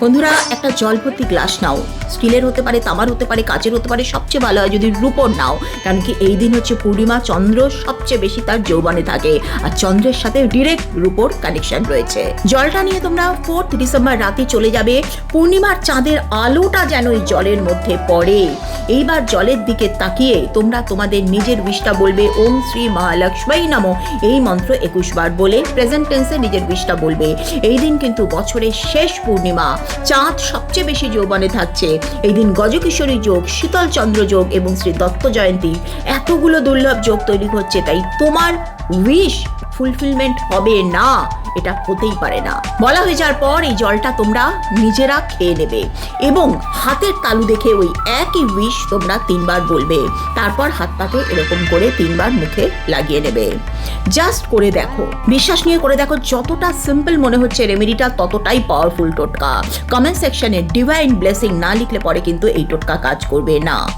বন্ধুরা, একটা জল ভর্তি গ্লাস নাও। স্টিলের হতে পারে, তামার হতে পারে, কাচের হতে পারে, সবচেয়ে ভালো হয় যদি রূপর নাও। কারণ কি এই দিন হচ্ছে পূর্ণিমা, চন্দ্র সবচেয়ে বেশি তার যৌবনে থাকে। আর চন্দ্রের সাথে ডিরেক্ট রূপর কানেকশন রয়েছে। জলটা নিয়ে তোমরা ফোর্থ ডিসেম্বর রাতে চলে যাবে। পূর্ণিমার চাঁদের আলোটা যেন এই জলের মধ্যে পড়ে। এইবার জলের দিকে তাকিয়ে তোমরা তোমাদের নিজের উইশটা বলবে, ওম শ্রী মহালক্ষ্মী নমো। এই মন্ত্র একুশ বার বলে প্রেজেন্ট টেন্সে নিজের উইশটা বলবে। এই দিন কিন্তু বছরের শেষ পূর্ণিমা, চাঁদ সবচেয়ে বেশি যৌবনে থাকছে। এই দিন গজকিশোরী যোগ শীতল চন্দ্র যোগ এবং শ্রী দত্ত জয়ন্তী। এতগুলো দুর্লভ যোগ তৈরি হচ্ছে, তাই তোমার উইশ ফুলফিলমেন্ট হবে না। এটা হতেই পারে না। বলা হয়ে যাওয়ার পর এই জলটা তোমরা নিজেরা খেয়ে নেবে এবং হাতের তালু দেখে ওই একই উইশ তোমরা তিনবার বলবে। তারপর হাত পাতে এরকম করে তিনবার মুখে লাগিয়ে নেবে। জাস্ট করে দেখো। বিশ্বাস নিয়ে করে দেখো যতটা সিম্পল মনে হচ্ছে রেমেডিটা ততটাই পাওয়ারফুল টোটকা। কমেন্ট সেকশনে ডিভাইন ব্লেসিং না লিখলে পরে কিন্তু এই টোটকা কাজ করবে না।